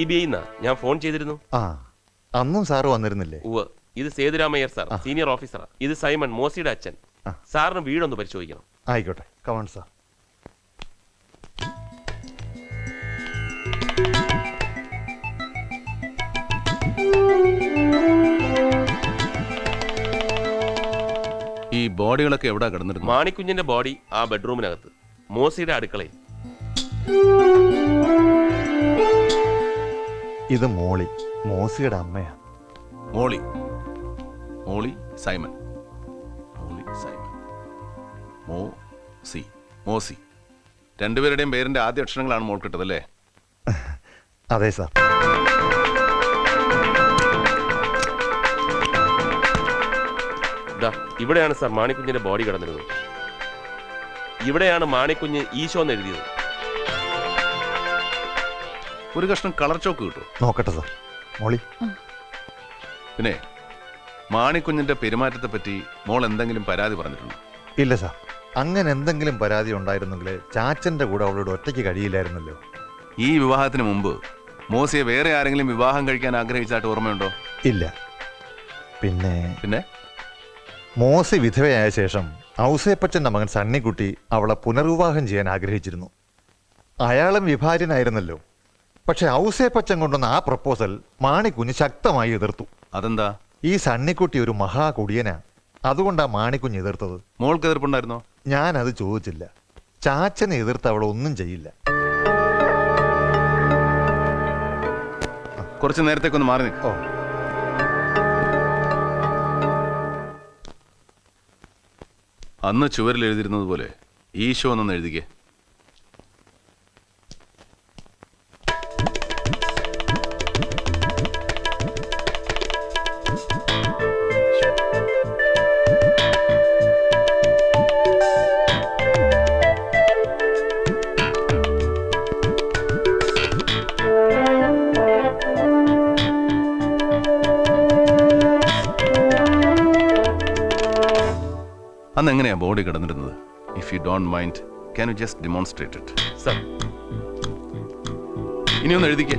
C B I ഞാൻ phone ചെയ്തിരുന്നു. ആ അന്നും സാറ് വന്നിരുന്നില്ലേ? ഉവ്വ്. ഇത് സേതുരാമയ്യർ സാർ സീനിയർ ഓഫീസറാ. ഇത് സൈമൺ മോസിയുടെ അച്ഛൻ. സാറിന് വീടൊന്ന് പരിശോധിക്കണം. ആയിക്കോട്ടെ. കമൺ സാർ ഈ ബോഡികളൊക്കെ എവിടെ കിടന്നിരുന്നു മാണിക്കുഞ്ഞിന്റെ ബോഡി ആ ബെഡ്റൂമിനകത്ത്. മോസിയുടെ അടുക്കളയിൽ. ഇത് മോളി. മോസിയുടെ അമ്മയാ. മോളി. മോളി സൈമൺ മോളി സൈമൺ മോ സി. മോസി രണ്ടുപേരുടെയും പേരിന്റെ ആദ്യ അക്ഷരങ്ങളാണ് മോൾ കിട്ടതല്ലേ അതെ സാർ. ദാ ഇവിടെയാണ് സാർ മാണിക്കുഞ്ഞിന്റെ ബോഡി കിടന്നിരുന്നത്. ഇവിടെയാണ് മാണിക്കുഞ്ഞ് ഈശോ എന്ന് എഴുതിയത്. ഒരു കഷ്ണം കളർ ചോക്ക് കിട്ടും. നോക്കട്ടെ സാർ. മോളി. പിന്നെ മാണിക്കുഞ്ഞിന്റെ പെരുമാറ്റത്തെ പറ്റി മോൾ എന്തെങ്കിലും പരാതി പറഞ്ഞിട്ടുണ്ടോ? ഇല്ല സാർ. അങ്ങനെ എന്തെങ്കിലും പരാതി ഉണ്ടായിരുന്നെങ്കിൽ ചാച്ചന്റെ കൂടെ അവളോട് ഒറ്റയ്ക്ക് കഴിയില്ലായിരുന്നല്ലോ. ഈ വിവാഹത്തിന് മുമ്പ് മോസിയെ വേറെ ആരെങ്കിലും വിവാഹം കഴിക്കാൻ ആഗ്രഹിച്ചായിട്ട് ഓർമ്മയുണ്ടോ? ഇല്ല. പിന്നെ പിന്നെ? മോസി വിധവയായ ശേഷം ഔസേപ്പച്ചന്റെ മകൻ സണ്ണിക്കുട്ടി അവളെ പുനർവിവാഹം ചെയ്യാൻ ആഗ്രഹിച്ചിരുന്നു. അയാളും വിഭാര്യനായിരുന്നല്ലോ. പക്ഷെ ഔസേപ്പച്ചൻ കൊണ്ടുവന്ന ആ പ്രപ്പോസൽ മാണിക്കുഞ്ഞ് ശക്തമായി എതിർത്തു. അതെന്താ? ഈ സണ്ണിക്കുട്ടി ഒരു മഹാ മഹാകുടിയനാ. അതുകൊണ്ടാ മാണിക്കുഞ്ഞ് എതിർത്തത്. മോൾക്ക് എതിർപ്പുണ്ടായിരുന്നോ? ഞാൻ അത് ചോദിച്ചില്ല. ചാച്ചനെ എതിർത്ത് അവൾ ഒന്നും ചെയ്യില്ല. കുറച്ച് നേരത്തേക്കൊന്ന് മാറി നിൽക്കും ഓ. അന്ന് ചുവരിൽ എഴുതിയിരുന്നത് പോലെ ഈശോ എന്നൊന്ന് എഴുതിക്കേ. അന്ന് എങ്ങനെയാ body കിടന്നിരുന്നത്? If you don't mind can you just demonstrate it sir ഇനി ഒന്ന് എഴുതിക്കേ.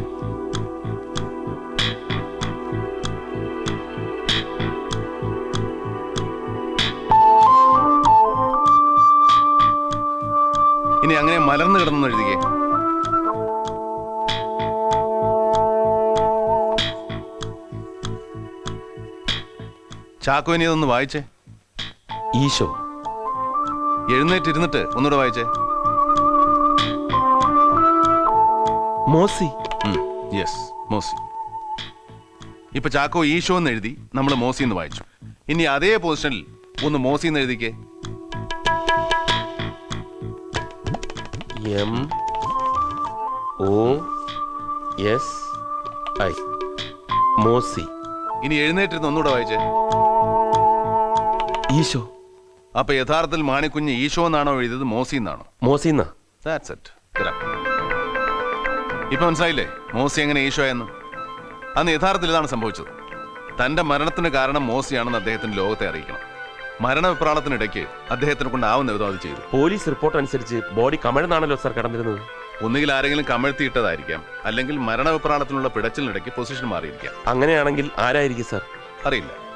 ഇനി അങ്ങനെ മലർന്നു കിടന്നു എഴുതിക്കേ. ചാക്കോ ഇനി ഇതൊന്ന് വായിച്ചേ. ഈശോ. എഴുന്നേറ്റിരുന്നിട്ട് ഒന്നുകൂടെ വായിച്ചേ. മോസി. യെസ് മോസി. ഇപ്പൊ ചാക്കോ ഈശോ എന്ന് എഴുതി നമ്മൾ മോസി എന്ന് വായിച്ചു. ഇനി അതേ പൊസിഷനിൽ ഒന്ന് മോസി എന്ന് എഴുതിക്കേ. M O S I. Mosi. ഇനി എഴുന്നേറ്റിരുന്ന് ഒന്നുകൂടെ വായിച്ചേ. ഈശോ. അപ്പൊ യഥാർത്ഥത്തിൽ മാണിക്കുഞ്ഞ് ഈശോ എന്നാണോ എഴുതിയത്? മോസി എന്നാണോ? മോസി ദാറ്റ്സ് ഇറ്റ് ഇപ്പൊ മനസ്സിലായില്ലേ? മോസി എങ്ങനെ ഈശോ എന്ന് അന്ന് യഥാർത്ഥത്തിൽ ഇതാണ് സംഭവിച്ചത്. തന്റെ മരണത്തിന് കാരണം മോസിയാണെന്ന് അദ്ദേഹത്തിന് ലോകത്തെ അറിയിക്കണം. മരണവിപ്രാളത്തിനിടയ്ക്ക് അദ്ദേഹത്തിനെ കൊണ്ടാവുന്ന വിധം അത് ചെയ്തു. പോലീസ് റിപ്പോർട്ട് അനുസരിച്ച് ബോഡി കമഴ്ന്നാണല്ലോ സർ കടന്നിരുന്നത്? ഒന്നുകിൽ ആരെങ്കിലും കമഴ്ത്തിയിട്ടതായിരിക്കാം. അല്ലെങ്കിൽ മരണവിപ്രാളത്തിനുള്ള പിടച്ചിലിനിടയ്ക്ക് പൊസിഷൻ മാറിയിരിക്കാം. അങ്ങനെയാണെങ്കിൽ ആരായിരിക്കും സർ? അറിയില്ല.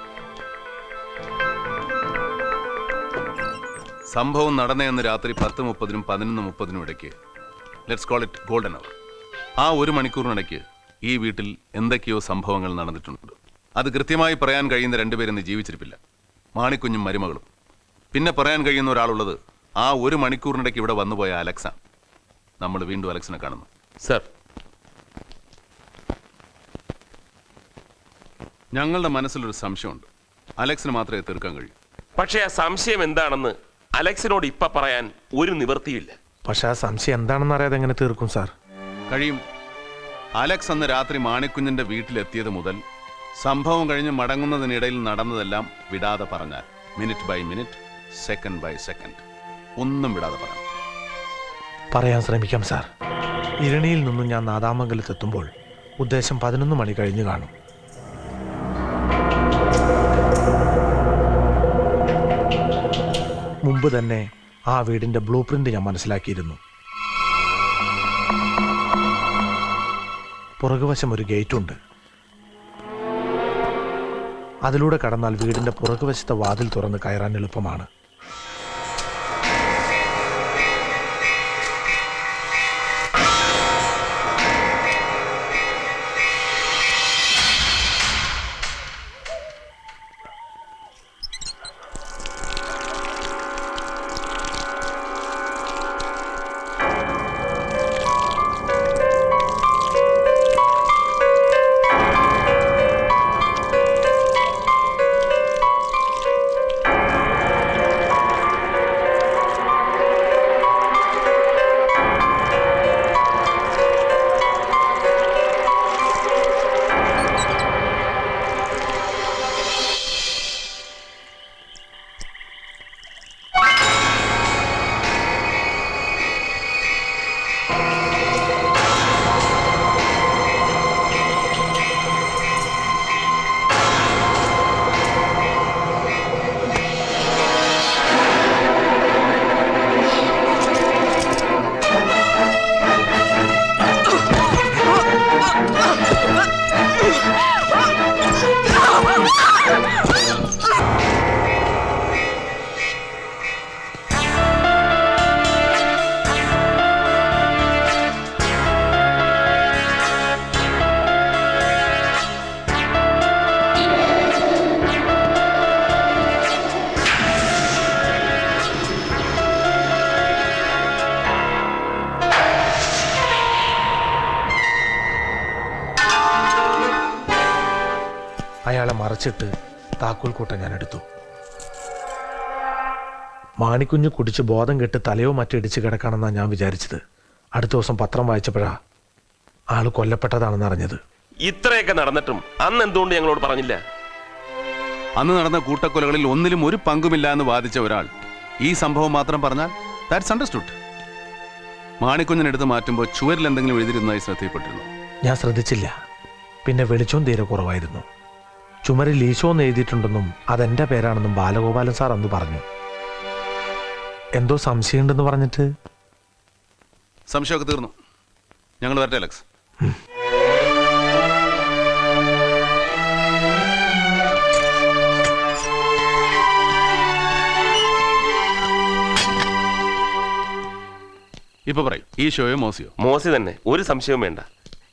സംഭവം നടന്നയെന്ന് രാത്രി പത്ത് മുപ്പതിനും പതിനൊന്ന് മുപ്പതിനും ഇടയ്ക്ക്. Let's call it golden hour ആ ഒരു മണിക്കൂറിനിടയ്ക്ക് ഈ വീട്ടിൽ എന്തൊക്കെയോ സംഭവങ്ങൾ നടന്നിട്ടുണ്ട്. അത് കൃത്യമായി പറയാൻ കഴിയുന്ന രണ്ടുപേരും ഇന്ന് ജീവിച്ചിരിപ്പില്ല. മാണിക്കുഞ്ഞും മരുമകളും. പിന്നെ പറയാൻ കഴിയുന്ന ഒരാളുള്ളത് ആ ഒരു മണിക്കൂറിനിടയ്ക്ക് ഇവിടെ വന്നുപോയ അലക്സ. നമ്മൾ വീണ്ടും അലക്സിനെ കാണുന്നു. സർ. ഞങ്ങളുടെ മനസ്സിലൊരു സംശയമുണ്ട്. അലക്സിന് മാത്രമേ തീർക്കാൻ കഴിയൂ. പക്ഷേ ആ സംശയം എന്താണെന്ന് അലക്സിനോട് ഇപ്പൊ പറയാൻ ഒരു നിവൃത്തിയില്ല. പക്ഷെ ആ സംശയം എന്താണെന്ന് അറിയാതെ എങ്ങനെ തീർക്കും സാർ? കഴിയും. അലക്സ് അന്ന് രാത്രി മാണിക്കുഞ്ഞിന്റെ വീട്ടിലെത്തിയത് മുതൽ സംഭവം കഴിഞ്ഞ് മടങ്ങുന്നതിനിടയിൽ നടന്നതെല്ലാം വിടാതെ പറഞ്ഞാൽ minute by minute second by second. ഒന്നും വിടാതെ പറയാം. പറയാൻ ശ്രമിക്കാം സാർ. ഇരണിയിൽ നിന്നും ഞാൻ നാദാമംഗലത്തെത്തുമ്പോൾ ഉദ്ദേശം പതിനൊന്ന് മണി കഴിഞ്ഞു കാണും. മുമ്പ് തന്നെ ആ വീടിന്റെ ബ്ലൂ പ്രിന്റ് ഞാൻ മനസ്സിലാക്കിയിരുന്നു. പുറകുവശം ഒരു ഗേറ്റുണ്ട്. അതിലൂടെ കടന്നാൽ വീടിന്റെ പുറകുവശത്തെ വാതിൽ തുറന്ന് കയറാൻ എളുപ്പമാണ്. Oh. മറച്ചിട്ട് താക്കോൽ കൂട്ട ഞാൻ എടുത്തു. മാണിക്കുഞ്ഞ് കുടിച്ച് ബോധം കെട്ട് തലയോ മറ്റോ ഇടിച്ച് കിടക്കണമെന്നാണ് ഞാൻ വിചാരിച്ചത്. അടുത്ത ദിവസം പത്രം വായിച്ചപ്പോഴാ ആൾ കൊല്ലപ്പെട്ടതാണെന്ന് അറിഞ്ഞത്. ഇത്രയൊക്കെ നടന്നിട്ടും അന്ന് എന്തുകൊണ്ട് ഞങ്ങളോട് പറഞ്ഞില്ല? അന്ന് നടന്ന കൂട്ടക്കൊലകളിൽ ഒന്നിലും ഒരു പങ്കുമില്ല എന്ന് വാദിച്ച ഒരാൾ ഈ സംഭവം മാത്രം പറഞ്ഞാൽ ദാറ്റ്സ് അണ്ടർസ്റ്റുഡ്. മാണിക്കുഞ്ഞിനെടുത്ത് മാറ്റുമ്പോൾ ചുവരിൽ എന്തെങ്കിലും എഴുതിയിരുന്നതായി ശ്രദ്ധയിൽപ്പെട്ടിരുന്നു. ഞാൻ ശ്രദ്ധിച്ചില്ല. പിന്നെ വെളിച്ചവും തീരെ കുറവായിരുന്നു. ചുമരിൽ ഈശോ എന്ന് എഴുതിയിട്ടുണ്ടെന്നും അതെന്റെ പേരാണെന്നും ബാലഗോപാലൻ സാർ അന്ന് പറഞ്ഞു. എന്തോ സംശയമുണ്ടെന്ന് പറഞ്ഞിട്ട്? സംശയമൊക്കെ തീർന്നു. ഞങ്ങൾ വരട്ടെ അലക്സ്. ഇപ്പൊ പറയും ഈ ഷോയോ മോസിയോ? മോസി തന്നെ. ഒരു സംശയവും വേണ്ട.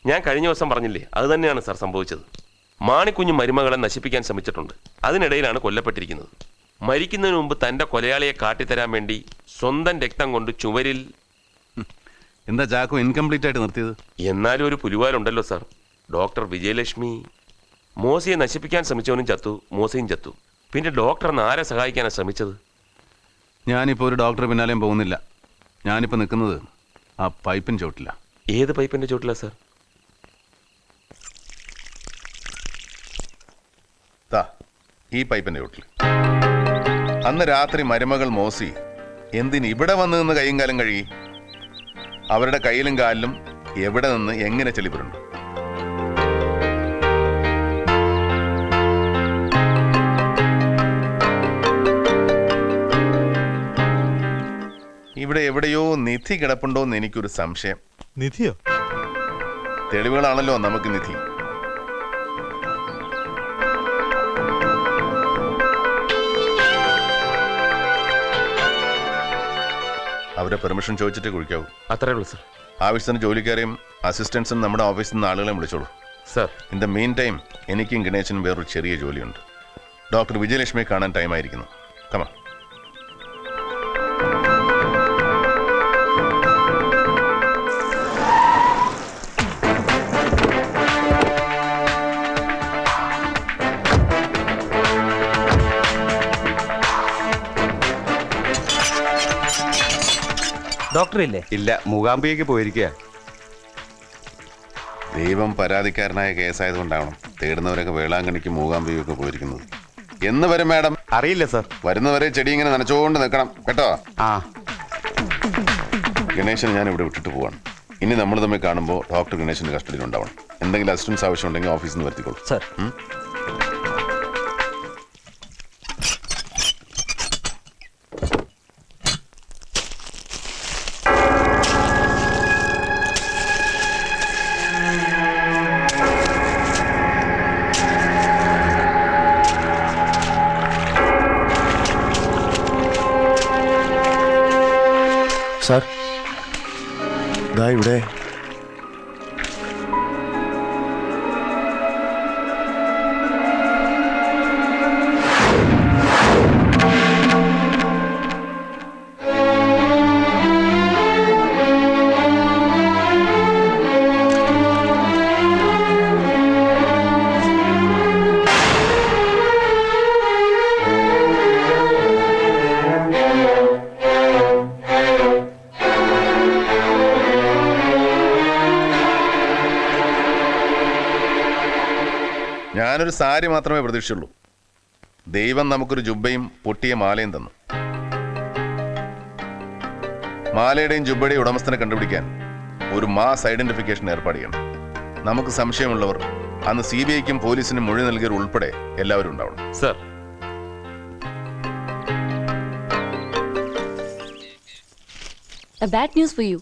ഞാൻ കഴിഞ്ഞ ദിവസം പറഞ്ഞില്ലേ അത് തന്നെയാണ് സാർ സംഭവിച്ചത്. മാണിക്കുഞ്ഞ് മരുമകളെ നശിപ്പിക്കാൻ ശ്രമിച്ചിട്ടുണ്ട്. അതിനിടയിലാണ് കൊല്ലപ്പെട്ടിരിക്കുന്നത്. മരിക്കുന്നതിന് മുമ്പ് തന്റെ കൊലയാളിയെ കാട്ടിത്തരാൻ വേണ്ടി സ്വന്തം രക്തം കൊണ്ട് ചുവരിൽ എന്താ ചാക്കോ ഇൻകംപ്ലീറ്റ് ആയിട്ട് നിർത്തിയത്? എന്നാലും ഒരു പുലിവാലുണ്ടല്ലോ സാർ. ഡോക്ടർ വിജയലക്ഷ്മി. മോസിയെ നശിപ്പിക്കാൻ ശ്രമിച്ചവനും ചത്തു മോസിയും ചത്തു. പിന്നെ ഡോക്ടർ ആരെ സഹായിക്കാനാണ് ശ്രമിച്ചത്? ഞാനിപ്പോൾ ഒരു ഡോക്ടർ പിന്നാലെയും പോകുന്നില്ല. ഞാനിപ്പോൾ നിൽക്കുന്നത് ആ പൈപ്പിൻ ചോട്ടില്ല ഏത് പൈപ്പിന്റെ ചോട്ടിലാ സാർ? ദാ ഈ പൈപ്പിന്റെ ചോട്ടിൽ അന്ന് രാത്രി മരുമകൾ മോസി എന്തിന് ഇവിടെ വന്നു നിന്ന് കൈയും കാലം കഴുകി? അവരുടെ കയ്യിലും കാലിലും എവിടെ നിന്ന് എങ്ങനെ ചെളിപ്പുരുണ്ട് ഇവിടെ എവിടെയോ നിധി കിടപ്പുണ്ടോ എന്ന് എനിക്കൊരു സംശയം. നിധിയോ? തെളിവുകളാണല്ലോ നമുക്ക് നിധി. അവരെ പെർമിഷൻ ചോദിച്ചിട്ട് കുഴിക്കാവൂ. അത്രേ ഉള്ളൂ സർ. ആവശ്യത്തിന് ജോലിക്കാരെയും അസിസ്റ്റൻസും നമ്മുടെ ഓഫീസിൽ നിന്ന് ആളുകളെ വിളിച്ചോളൂ. Sir. In the main time എനിക്കും ഗണേശനും വേറൊരു ചെറിയ ജോലിയുണ്ട്. ഡോക്ടർ വിജയലക്ഷ്മിയെ കാണാൻ ടൈമായിരിക്കുന്നു കമാ ഡോക്ടർ ഇല്ലേ ഇല്ല മൂകാംബികയ്ക്ക് പോയിരിക്കുക ദൈവം പരാതിക്കാരനായ കേസായതുകൊണ്ടാവണം തേടുന്നവരൊക്കെ വേളാങ്കണിക്ക് മൂകാംബിയൊക്കെ പോയിരിക്കുന്നത്. എന്ന് വരും മാഡം അറിയില്ല സർ. വരുന്നവരെ ചെടി ഇങ്ങനെ നനച്ചുകൊണ്ട് നിൽക്കണം കേട്ടോ? ആ. ഗണേശനെ ഞാൻ ഇവിടെ വിട്ടിട്ട് പോവാണ്. ഇനി നമ്മൾ തമ്മിൽ കാണുമ്പോൾ ഡോക്ടർ ഗണേശന്റെ കസ്റ്റഡിയിൽ ഉണ്ടാവണം എന്തെങ്കിലും അസിസ്റ്റൻസ് ആവശ്യമുണ്ടെങ്കിൽ ഓഫീസിൽ നിന്ന് വരുത്തിക്കോളൂ. സാർ. ഞാനൊരു സാരി മാത്രമേ പ്രതീക്ഷയുള്ളൂ ദൈവം നമുക്കൊരു ജുബയും പൊട്ടിയ മാലയും തന്നു. മാലയുടെയും ജുബയുടെയും ഉടമസ്ഥനെ കണ്ടുപിടിക്കാൻ ഒരു മാസ് ഐഡന്റിഫിക്കേഷൻ ഏർപ്പാട് ചെയ്യണം. നമുക്ക് സംശയമുള്ളവർ അന്ന് സി ബി ഐക്കും പോലീസിനും മൊഴി നൽകിയവർ ഉൾപ്പെടെ എല്ലാവരും ഉണ്ടാവണം. Sir. Bad news for you.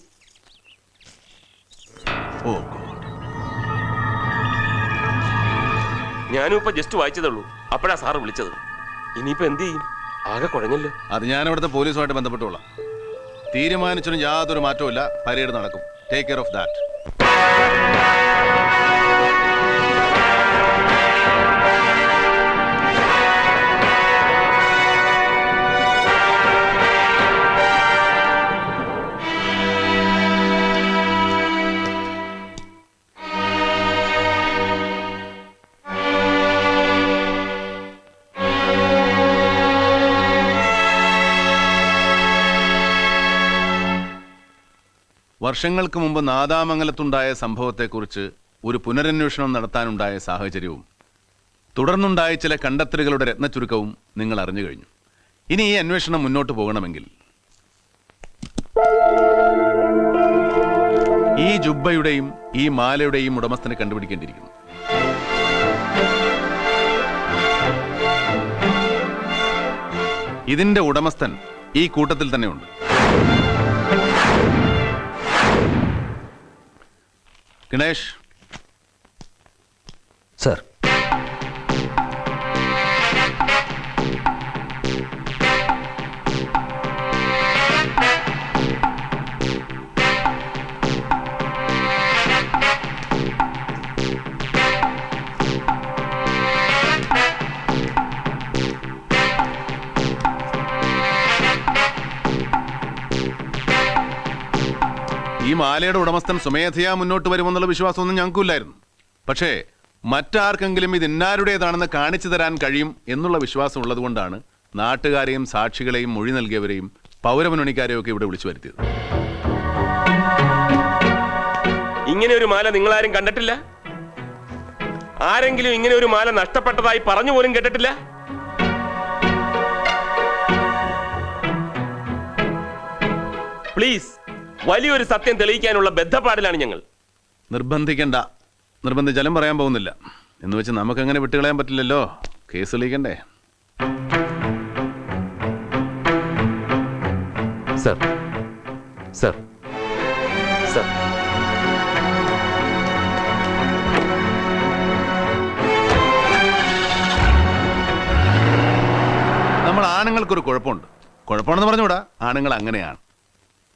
Oh ഞാനും ഇപ്പൊ ജസ്റ്റ് വായിച്ചതുള്ളൂ അപ്പോഴാ സാറ് വിളിച്ചത്. ഇനിയിപ്പോ എന്ത് ചെയ്യും? ആകെ കുഴഞ്ഞല്ലോ. അത് ഞാൻ അവിടുത്തെ പോലീസുമായിട്ട് ബന്ധപ്പെട്ടോളാം തീരുമാനിച്ചൊരു യാതൊരു മാറ്റവും പരേഡ് നടക്കും. ടേക്ക് കെയർ ഓഫ് ദാറ്റ് വർഷങ്ങൾക്ക് മുമ്പ് നാദാമംഗലത്തുണ്ടായ സംഭവത്തെക്കുറിച്ച് ഒരു പുനരന്വേഷണം നടത്താനുണ്ടായ സാഹചര്യവും തുടർന്നുണ്ടായ ചില കണ്ടെത്തലുകളുടെ രത്നച്ചുരുക്കവും നിങ്ങൾ അറിഞ്ഞു കഴിഞ്ഞു. ഇനി ഈ അന്വേഷണം മുന്നോട്ട് പോകണമെങ്കിൽ ഈ ജുബ്ബയുടെയും ഈ മാലയുടെയും ഉടമസ്ഥനെ കണ്ടുപിടിക്കേണ്ടിയിരിക്കുന്നു. ഇതിന്റെ ഉടമസ്ഥൻ ഈ കൂട്ടത്തിൽ തന്നെയുണ്ട്. ഗണേഷ് സർ മാലയുടെ ഉടമസ്ഥൻ സ്വമേധയാ മുന്നോട്ട് വരുമെന്നുള്ള വിശ്വാസമൊന്നും ഞങ്ങൾക്കില്ലായിരുന്നു. പക്ഷേ മറ്റാർക്കെങ്കിലും ഇത് ഇന്നാരുടേതാണെന്ന് കാണിച്ചു തരാൻ കഴിയും എന്നുള്ള വിശ്വാസം ഉള്ളതുകൊണ്ടാണ് നാട്ടുകാരെയും സാക്ഷികളെയും മൊഴി നൽകിയവരെയും പൗരമുന്നണിക്കാരെയും ഒക്കെ ഇവിടെ വിളിച്ചു വരുത്തിയത്. ഇങ്ങനെ ഒരു മാല നിങ്ങളാരും കണ്ടിട്ടില്ല? ആരെങ്കിലും ഇങ്ങനെ ഒരു മാല നഷ്ടപ്പെട്ടതായി പറഞ്ഞു പോലും കേട്ടിട്ടില്ല? പ്ലീസ് വലിയൊരു സത്യം തെളിയിക്കാനുള്ള ബദ്ധപ്പാടിലാണ് ഞങ്ങൾ. നിർബന്ധിക്കണ്ട. നിർബന്ധിച്ചാലും പറയാൻ പോകുന്നില്ല. എന്ന് വെച്ച് നമുക്കങ്ങനെ വിട്ടുകളയാൻ പറ്റില്ലല്ലോ. കേസ് തെളിയിക്കണ്ടേ? സർ. സർ. സർ. നമ്മൾ ആണുങ്ങൾക്കൊരു കുഴപ്പമുണ്ട്. കുഴപ്പമാണെന്ന് പറഞ്ഞുകൂടാ? ആണുങ്ങൾ അങ്ങനെയാണ്.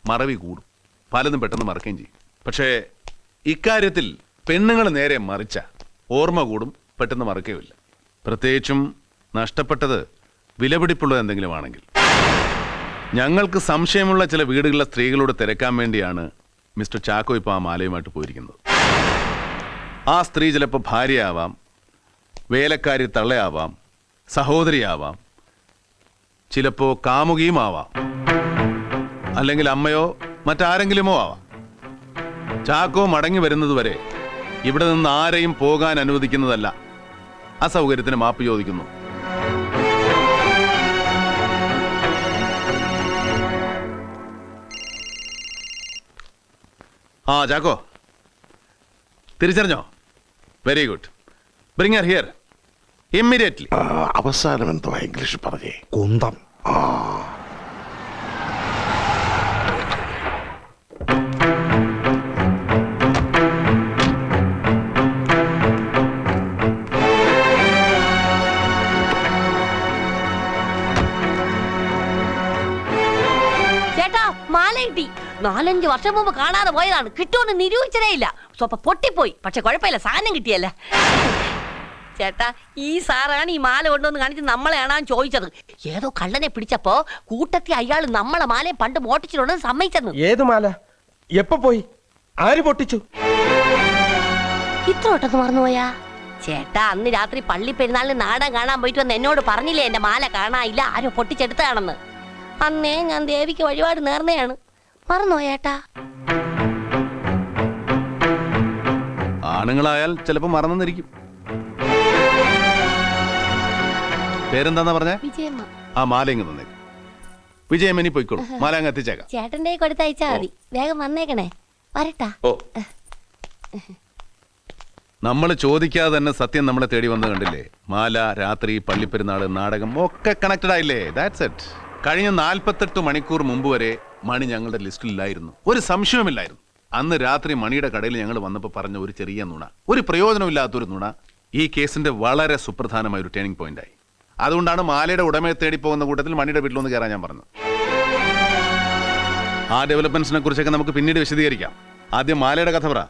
മറവി കൂടും. പലതും പെട്ടെന്ന് മറക്കുകയും ചെയ്യും. പക്ഷേ ഇക്കാര്യത്തിൽ പെണ്ണുങ്ങൾ നേരെ മറിച്ച ഓർമ്മ കൂടും പെട്ടെന്ന് മറക്കുകയുമില്ല പ്രത്യേകിച്ചും നഷ്ടപ്പെട്ടത് വിലപിടിപ്പുള്ളത് എന്തെങ്കിലും ആണെങ്കിൽ. ഞങ്ങൾക്ക് സംശയമുള്ള ചില വീടുകളിലെ സ്ത്രീകളോട് തിരക്കാൻ വേണ്ടിയാണ് മിസ്റ്റർ ചാക്കോ ഇപ്പോൾ ആ മാലയുമായിട്ട് പോയിരിക്കുന്നത്. ആ സ്ത്രീ ചിലപ്പോൾ ഭാര്യയാവാം വേലക്കാരി തള്ളയാവാം സഹോദരിയാവാം ചിലപ്പോൾ കാമുകിയുമാവാം അല്ലെങ്കിൽ അമ്മയോ മറ്റാരെങ്കിലുമോ ആവാം. ചാക്കോ മടങ്ങി വരുന്നതുവരെ ഇവിടെ നിന്ന് ആരെയും പോകാൻ അനുവദിക്കുന്നതല്ല. അസൗകര്യത്തിന് മാപ്പ് ചോദിക്കുന്നു. ആ Chacko. തിരിച്ചറിഞ്ഞോ? Very good bring here immediately അവസാനം എന്തോ ഇംഗ്ലീഷ് പറഞ്ഞേ. കുന്തം. ചേട്ടാ കിട്ടി നാലഞ്ച് വർഷം മുമ്പ് കാണാതെ പോയതാണ്. കിട്ടുമെന്ന് നിരൂപിച്ചതേ ഇല്ല. സ്വപ്പ പൊട്ടിപ്പോയി. പക്ഷെ കുഴപ്പമില്ല. സാധനം കിട്ടിയല്ല? ചേട്ടാ ഈ സാറാണ് ഈ മാല കൊണ്ടുവന്ന് കാണിച്ച് നമ്മളെ ആണാൻ ചോദിച്ചത്. ഏതോ കള്ളനെ പിടിച്ചപ്പോ കൂട്ടത്തി അയാൾ നമ്മളെ മാലയെ പണ്ട് മോട്ടിച്ചിട്ടുണ്ടെന്ന് സമ്മതിച്ചെന്ന്. ഏത് മാല? എപ്പോ പോയി? ആര് പൊട്ടിച്ചു? ഇത്ര ഒട്ടൊക്കെ മറന്നുപോയാ? ചേട്ടാ അന്ന് രാത്രി പള്ളി പെരുന്നാളിന് നാടൻ കാണാൻ പോയിട്ട് വന്ന് എന്നോട് പറഞ്ഞില്ലേ എന്റെ മാല കാണാനില്ല. ആരോ പൊട്ടിച്ചെടുത്താണെന്ന് അന്നേ ഞാൻ ദേവിക്ക് വഴിപാട് നേർന്നയാണ്. മറന്നോ ആണുങ്ങളായാൽ ചിലപ്പോ മറന്നിരിക്കും പേരെന്താന്നാ പറഞ്ഞേ? വിജയമ്മ. ആ മാല ഇങ്ങ് തന്നേക്ക് വിജയമനി പോയിക്കോളൂ. മാല അങ്ങ് എത്തിച്ചേക്കാം. ചേട്ടന്റെ കൊടുത്തയച്ചാ മതി. വേഗം വന്നേക്കണേ. വരട്ടാ. ഓ. നമ്മൾ ചോദിക്കാതെ തന്നെ സത്യം നമ്മളെ തേടി വന്ന് കണ്ടില്ലേ? മാല രാത്രി പള്ളിപ്പെരുന്നാൾ നാടകം ഒക്കെ കണക്റ്റഡ് ആയില്ലേ? ദാറ്റ്സ് ഇറ്റ് കഴിഞ്ഞ നാൽപ്പത്തെട്ട് മണിക്കൂർ മുമ്പ് വരെ മണി ഞങ്ങളുടെ ലിസ്റ്റിലില്ലായിരുന്നു. ഒരു സംശയമില്ലായിരുന്നു അന്ന് രാത്രി മണിയുടെ കടയിൽ ഞങ്ങൾ വന്നപ്പോൾ പറഞ്ഞ ഒരു ചെറിയ നുണ ഒരു പ്രയോജനമില്ലാത്തൊരു നുണ ഈ കേസിന്റെ വളരെ സുപ്രധാനമായ ഒരു ടേണിംഗ് പോയിന്റായി അതുകൊണ്ടാണ് മാലയുടെ ഉടമയെ തേടി പോകുന്ന കൂട്ടത്തിൽ മണിയുടെ വീട്ടിലൊന്ന് കയറാൻ ഞാൻ പറഞ്ഞു ആ ഡെവലപ്മെന്റ്സിനെ കുറിച്ചൊക്കെ നമുക്ക് പിന്നീട് വിശദീകരിക്കാം. ആദ്യം മാലയുടെ കഥ പറ.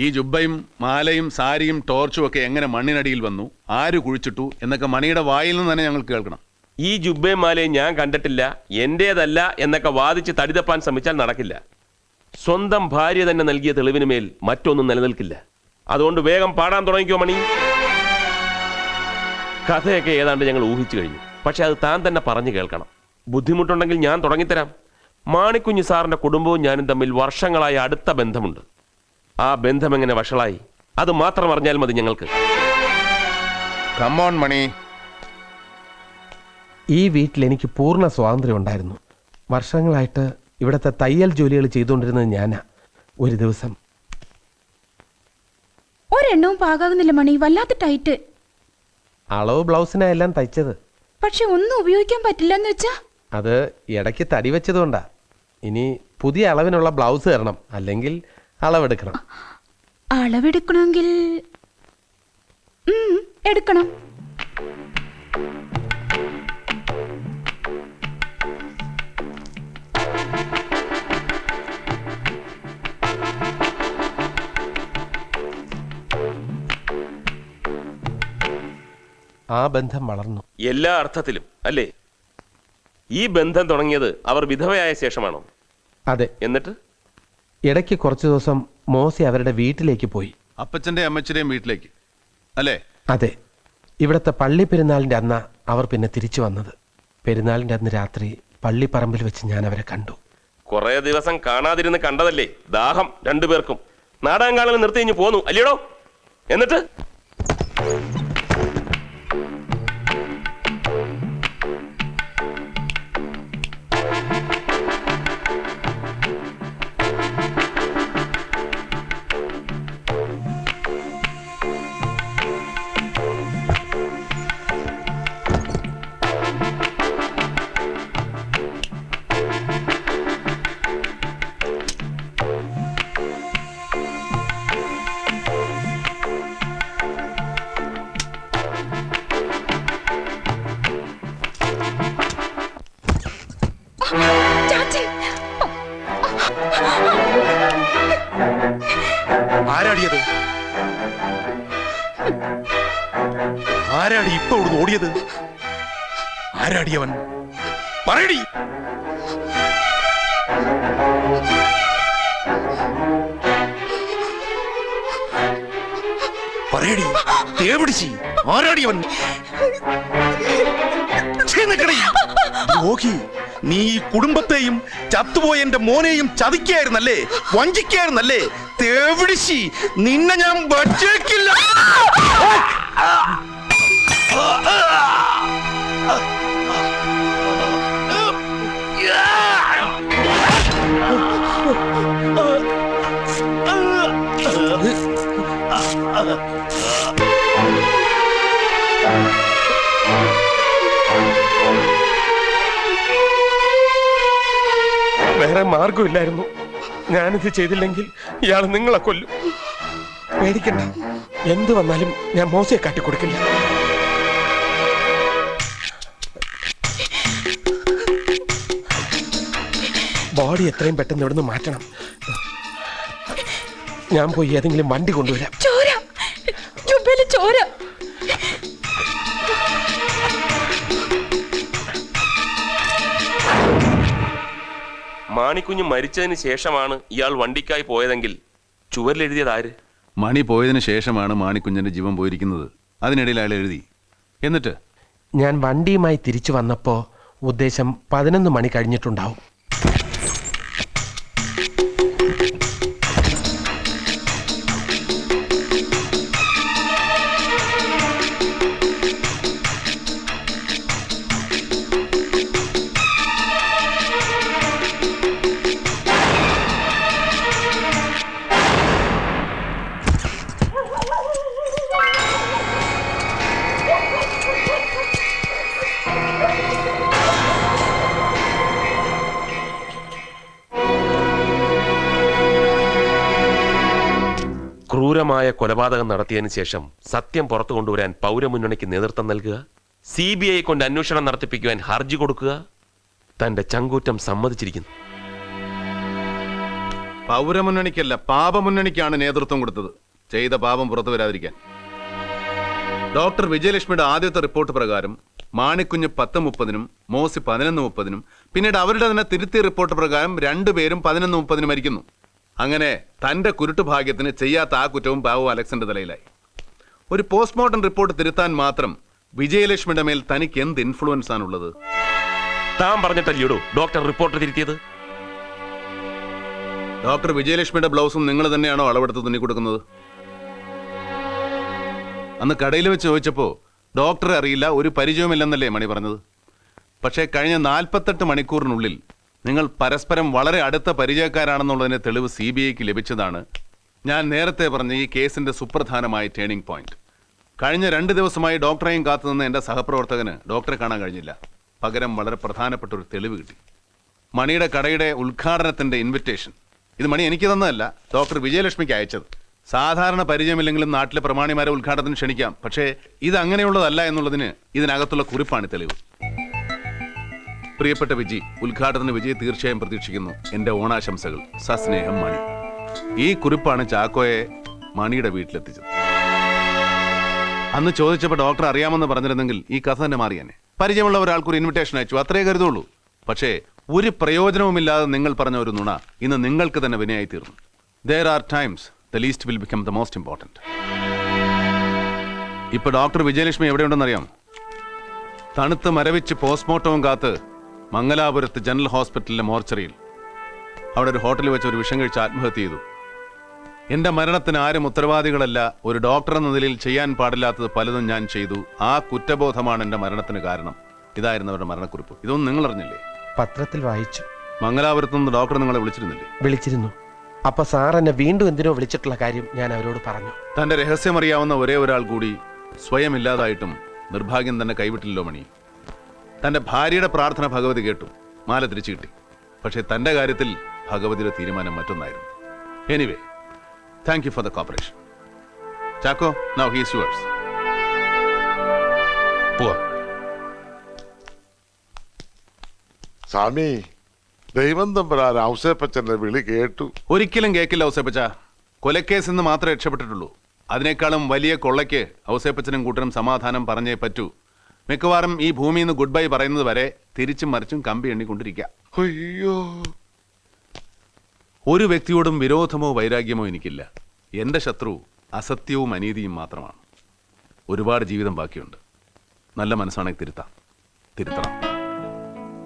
ഈ ജുബയും മാലയും സാരിയും ടോർച്ചും ഒക്കെ എങ്ങനെ മണ്ണിനടിയിൽ വന്നു ആര് കുഴിച്ചിട്ടു എന്നൊക്കെ മണിയുടെ വായിൽ നിന്ന് തന്നെ ഞങ്ങൾ കേൾക്കണം. ഈ ജുബയും ഞാൻ കണ്ടിട്ടില്ല എന്റേതല്ല എന്നൊക്കെ വാദിച്ച് തടിതപ്പാൻ ശ്രമിച്ചാൽ നടക്കില്ല. സ്വന്തം ഭാര്യ തന്നെ നൽകിയ തെളിവിന് മേൽ മറ്റൊന്നും നിലനിൽക്കില്ല. അതുകൊണ്ട് വേഗം പാടാൻ തുടങ്ങിക്കോ മണി. കഥയൊക്കെ ഏതാണ്ട് ഞങ്ങൾ ഊഹിച്ചു കഴിഞ്ഞു. പക്ഷെ അത് താൻ തന്നെ പറഞ്ഞു കേൾക്കണം. ബുദ്ധിമുട്ടുണ്ടെങ്കിൽ ഞാൻ തുടങ്ങിത്തരാം. മാണിക്കുഞ്ഞു സാറിന്റെ കുടുംബവും ഞാനും തമ്മിൽ വർഷങ്ങളായ അടുത്ത ബന്ധമുണ്ട്. ആ ബന്ധം എങ്ങനെ വഷളായി? അത് മാത്രം അറിഞ്ഞാൽ മതി ഞങ്ങൾക്ക്. Come on Mani. ഈ വീട്ടിൽ എനിക്ക് പൂർണ സ്വാതന്ത്ര്യം ഉണ്ടായിരുന്നു. വർഷങ്ങളായിട്ട് ഇവിടുത്തെ തയ്യൽ ജോലികൾ ചെയ്തുകൊണ്ടിരുന്നത് ഞാനാ. ഒരു ദിവസം. ഒരെണ്ണവും പാകാകുന്നില്ല മണി. വല്ലാത്ത ടൈറ്റ്. അളവ് ബ്ലൗസിനാ എല്ലാം തയ്ച്ചത്. പക്ഷെ ഒന്നും ഉപയോഗിക്കാൻ പറ്റില്ല എന്ന് വെച്ചാ? അത് ഇടയ്ക്ക് തടി വെച്ചതുകൊണ്ടാ. ഇനി പുതിയ അളവിനുള്ള ബ്ലൗസ് തരണം. അല്ലെങ്കിൽ അളവെടുക്കണം. അളവെടുക്കണമെങ്കിൽ എടുക്കണം. ആ ബന്ധം വളർന്നു. എല്ലാ അർത്ഥത്തിലും അല്ലേ? ഈ ബന്ധം തുടങ്ങിയത് അവർ വിധവയായ ശേഷമാണോ? അതെ. എന്നിട്ട്? ഇടയ്ക്ക് കുറച്ചു ദിവസം മോസി അവരുടെ വീട്ടിലേക്ക് പോയി. അപ്പച്ചന്റെ അമ്മച്ചന്റെയും വീട്ടിലേക്ക് അല്ലേ? അതെ. ഇവിടത്തെ പള്ളി പെരുന്നാളിന്റെ അന്ന അവർ പിന്നെ തിരിച്ചു വന്നത്. പെരുന്നാളിന്റെ അന്ന് രാത്രി പള്ളിപ്പറമ്പിൽ വെച്ച് ഞാൻ അവരെ കണ്ടു. കുറെ ദിവസം കാണാതിരുന്ന് കണ്ടതല്ലേ? ദാഹം രണ്ടുപേർക്കും. നാടകം കാണൽ നിർത്തി കഴിഞ്ഞ് പോന്നു അല്ലയോടോ? എന്നിട്ട്? പറയടി. തേപിടിച്ചി. ആരാടി അവൻ? നിക്കടി. നീ ഈ കുടുംബത്തെയും ചത്തുപോയ എന്റെ മോനെയും ചതിക്കായിരുന്നല്ലേ? വഞ്ചിക്കായിരുന്നല്ലേ? തേവിടിശി നിന്നെ ഞാൻ വച്ചേക്കില്ല മാർഗമില്ലായിരുന്നു ഞാനിത് ചെയ്തില്ലെങ്കിൽ ഇയാൾ നിങ്ങളെ കൊല്ലും. പേടിക്കണ്ട. എന്ത് വന്നാലും ഞാൻ മോശയെ കാട്ടിക്കൊടുക്കില്ല. ബോഡി എത്രയും പെട്ടെന്ന് ഇവിടുന്ന് മാറ്റണം. ഞാൻ പോയി ഏതെങ്കിലും വണ്ടി കൊണ്ടുവരാം. മാണിക്കുഞ്ഞ് മരിച്ചതിന് ശേഷമാണ് ഇയാൾ വണ്ടിക്കായി പോയതെങ്കിൽ ചുവരിലെഴുതിയത് ആര്? മണി പോയതിനു ശേഷമാണ് മാണിക്കുഞ്ഞിന്റെ ജീവൻ പോയിരിക്കുന്നത്. അതിനിടയിൽ അയാൾ എഴുതി. എന്നിട്ട്? ഞാൻ വണ്ടിയുമായി തിരിച്ചു വന്നപ്പോ ഉദ്ദേശം പതിനൊന്ന് മണി കഴിഞ്ഞിട്ടുണ്ടാവും. ക്രൂരമായ കൊലപാതകം നടത്തിയതിന് ശേഷം സത്യം പുറത്തു കൊണ്ടുവരാൻ പൗരമുന്നണിക്ക് നേതൃത്വം നൽകുക സി ബി ഐ കൊണ്ട് അന്വേഷണം നടത്തിപ്പിക്കുവാൻ ഹർജി കൊടുക്കുക തന്റെ ചങ്കൂറ്റം സമ്മതിച്ചിരിക്കുന്നു. പൗരമുന്നണിക്കല്ല പാപമുന്നണിക്കാണ് നേതൃത്വം കൊടുത്തത്. ചെയ്ത പാപം പുറത്തു വരാതിരിക്കാൻ. ഡോക്ടർ വിജയലക്ഷ്മിയുടെ ആദ്യത്തെ റിപ്പോർട്ട് പ്രകാരം മാണിക്കുഞ്ഞ് പത്ത് മുപ്പതിനും മോസി പതിനൊന്ന് മുപ്പതിനും പിന്നീട് അവരുടെ തന്നെ തിരുത്തിയ റിപ്പോർട്ട് പ്രകാരം രണ്ടുപേരും പതിനൊന്ന് മുപ്പതിനും മരിക്കുന്നു. അങ്ങനെ തന്റെ കുരുട്ട് ഭാഗ്യത്തിന് ചെയ്യാത്ത ആ കുറ്റവും ബാബു അലക്സിന്റെ തലയിലായി. ഒരു പോസ്റ്റ്മോർട്ടം റിപ്പോർട്ട് തിരുത്താൻ മാത്രം വിജയലക്ഷ്മിയുടെ മേൽ തനിക്ക് എന്ത് ഇൻഫ്ലുവൻസ് ആണുള്ളത്? താൻ പറഞ്ഞിട്ടല്ലോ ഡോക്ടർ റിപ്പോർട്ട് തിരുത്തിയത്? ഡോക്ടർ വിജയലക്ഷ്മിയുടെ ബ്ലൗസും നിങ്ങൾ തന്നെയാണോ അളവെടുത്ത് തുന്നി കൊടുക്കുന്നത് അന്ന് കടയിൽ വെച്ച് ചോദിച്ചപ്പോൾ ഡോക്ടറെ അറിയില്ല ഒരു പരിചയമില്ലെന്നല്ലേ മണി പറഞ്ഞത്? പക്ഷേ കഴിഞ്ഞ നാൽപ്പത്തെട്ട് മണിക്കൂറിനുള്ളിൽ നിങ്ങൾ പരസ്പരം വളരെ അടുത്ത പരിചയക്കാരാണെന്നുള്ളതിന് തെളിവ് സി ബി ഐക്ക് ലഭിച്ചതാണ്. ഞാൻ നേരത്തെ പറഞ്ഞ ഈ കേസിന്റെ സുപ്രധാനമായ ടേണിംഗ് പോയിന്റ് കഴിഞ്ഞ രണ്ട് ദിവസമായി ഡോക്ടറെയും കാത്തുനിന്ന എന്റെ സഹപ്രവർത്തകന് ഡോക്ടറെ കാണാൻ കഴിഞ്ഞില്ല. പകരം വളരെ പ്രധാനപ്പെട്ട ഒരു തെളിവ് കിട്ടി. മണിയുടെ കടയുടെ ഉദ്ഘാടനത്തിന്റെ ഇൻവിറ്റേഷൻ ഇത് മണി എനിക്ക് തന്നതല്ല ഡോക്ടർ വിജയലക്ഷ്മിക്ക് അയച്ചത്. സാധാരണ പരിചയമില്ലെങ്കിലും നാട്ടിലെ പ്രമാണിമാരെ ഉദ്ഘാടനത്തിന് ക്ഷണിക്കാം. പക്ഷേ ഇത് അങ്ങനെയുള്ളതല്ല എന്നുള്ളതിന് ഇതിനകത്തുള്ള കുറിപ്പാണ് തെളിവ്. പ്രിയപ്പെട്ട വിജി ഉദ്ഘാടന വിജയ് തീർച്ചയായും പ്രതീക്ഷിക്കുന്നു. എന്റെ ഓണാശംസകൾ. സസ്നേഹം മണി. ഈ കുറിപ്പാണ് ചാക്കോയെ മണിയുടെ വീട്ടിലെത്തിച്ചത്. അന്ന് ചോദിച്ചപ്പോൾ ഡോക്ടർ അറിയാമെന്ന് പറഞ്ഞിരുന്നെങ്കിൽ ഈ കഥ തന്നെ മാറിയാനെ പരിചയമുള്ള ഒരാൾക്കൊരു ഇൻവിറ്റേഷൻ അയച്ചു. അത്രേ കരുതുള്ളൂ. പക്ഷേ ഒരു പ്രയോജനവുമില്ലാതെ നിങ്ങൾ പറഞ്ഞ ഒരു നുണ ഇന്ന് നിങ്ങൾക്ക് തന്നെ വിനയായി തീർന്നു there are times the least will become the most important ഇപ്പൊ ഡോക്ടർ വിജയലക്ഷ്മി എവിടെയുണ്ടെന്നറിയാം തണുത്ത് മരവിച്ച് പോസ്റ്റ്മോർട്ടവും കാത്ത് മംഗലാപുരത്ത് ജനറൽ ഹോസ്പിറ്റലിലെ മോർച്ചറിയിൽ. അവിടെ ഒരു ഹോട്ടലിൽ വെച്ച് ഒരു വിഷം കഴിച്ച് ആത്മഹത്യ ചെയ്തു. എന്റെ മരണത്തിന് ആരും ഉത്തരവാദികളല്ല ഒരു ഡോക്ടർ എന്ന നിലയിൽ ചെയ്യാൻ പാടില്ലാത്തത് പലതും ഞാൻ ചെയ്തു. ആ കുറ്റബോധമാണ് എന്റെ മരണത്തിന് കാരണം. ഇതായിരുന്നു അവരുടെ മരണക്കുറിപ്പ്. ഇതൊന്നും നിങ്ങൾ അറിഞ്ഞില്ലേ? പത്രത്തിൽ വായിച്ചു. മംഗലാപുരത്ത് നിന്ന് ഡോക്ടർ നിങ്ങളെ വിളിച്ചിരുന്നില്ലേ? വിളിച്ചിരുന്നു. അപ്പൊ സാർ എന്നെ വീണ്ടും എന്തിനോ വിളിച്ചിട്ടുള്ള കാര്യം ഞാൻ അവരോട് പറഞ്ഞു. തന്റെ രഹസ്യമറിയാവുന്ന ഒരേ ഒരാൾ കൂടി സ്വയം ഇല്ലാതായിട്ടും നിർഭാഗ്യം തന്നെ കൈവിട്ടില്ലല്ലോ മണി. തന്റെ ഭാര്യയുടെ പ്രാർത്ഥന ഭഗവതി കേട്ടു. മാല തിരിച്ചു കിട്ടി. പക്ഷേ തന്റെ കാര്യത്തിൽ ഭഗവതിയുടെ തീരുമാനം മറ്റൊന്നായിരുന്നു. Anyway thank you for the cooperation Chacko now he's yours പോവാ. സ്വാമി ദൈവം തമ്പുരാൻ ഔസേപ്പച്ചന്റെ വിളി കേട്ടു. ഒരിക്കലും കേക്കില്ല ഔസേപ്പച്ച. കൊലക്കേസ് എന്ന് മാത്രമേ രക്ഷപ്പെട്ടിട്ടുള്ളൂ. അതിനേക്കാളും വലിയ കൊള്ളയ്ക്ക് ഔസേപ്പച്ചനും കൂട്ടനും സമാധാനം പറഞ്ഞേ പറ്റൂ. മിക്കവാറും ഈ ഭൂമിയിൽ നിന്ന് ഗുഡ് ബൈ പറയുന്നത് വരെ തിരിച്ചും മറിച്ചും കമ്പി എണ്ണിക്കൊണ്ടിരിക്കുക അയ്യോ. ഒരു വ്യക്തിയോടും വിരോധമോ വൈരാഗ്യമോ എനിക്കില്ല. എന്റെ ശത്രു അസത്യവും അനീതിയും മാത്രമാണ്. ഒരുപാട് ജീവിതം ബാക്കിയുണ്ട്. നല്ല മനസ്സാണെങ്കിൽ തിരുത്താം. തിരുത്തണം.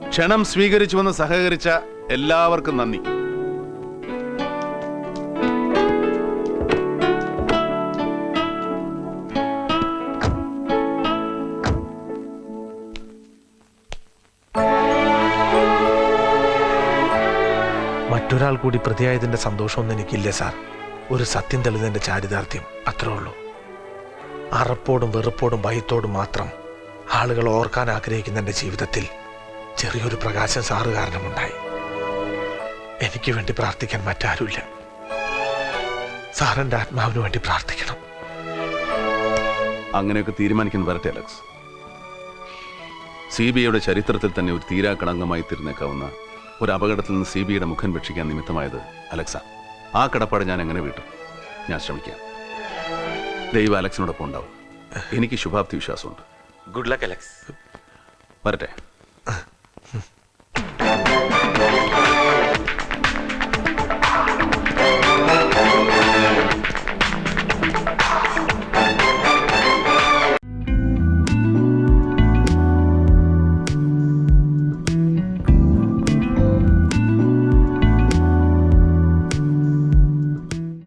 ക്ഷണം സ്വീകരിച്ചുവെന്ന് സഹകരിച്ച എല്ലാവർക്കും നന്ദി. മറ്റൊരാൾ കൂടി പ്രതിയായതിന്റെ സന്തോഷമൊന്നും എനിക്കില്ല സാർ. ഒരു സത്യം തെളിഞ്ഞതിന്റെ ചാരിതാർത്ഥ്യം അത്രേ ഉള്ളൂ. അറപ്പോടും വെറുപ്പോടും ഭയത്തോടും മാത്രം ആളുകൾ ഓർക്കാൻ ആഗ്രഹിക്കുന്ന എന്റെ ജീവിതത്തിൽ ചെറിയൊരു പ്രകാശം സാറ് കാരണമുണ്ടായി. എനിക്ക് വേണ്ടി പ്രാർത്ഥിക്കാൻ മറ്റാരുമില്ല. സാറിന്റെ ആത്മാവിന് വേണ്ടി പ്രാർത്ഥിക്കണം. അങ്ങനെയൊക്കെ തീരുമാനിക്കാൻ വരട്ടെ അലക്സ്. സി ബി ഐയുടെ ചരിത്രത്തിൽ തന്നെ ഒരു തീരാക്കടങ്കമായി തീർന്നേക്കാവുന്ന ഒരു അപകടത്തിൽ നിന്ന് സി ബിയുടെ മുഖം രക്ഷിക്കാൻ നിമിത്തമായത് അലക്സ. ആ കടപ്പാട് ഞാൻ എങ്ങനെ വീട്ടും? ഞാൻ ശ്രമിക്കാം. ദൈവം അലക്സിനോടൊപ്പം ഉണ്ടാവും. എനിക്ക് ശുഭാപ്തി വിശ്വാസമുണ്ട്. ഗുഡ് ലക്ക് അലക്സ് വരട്ടെ.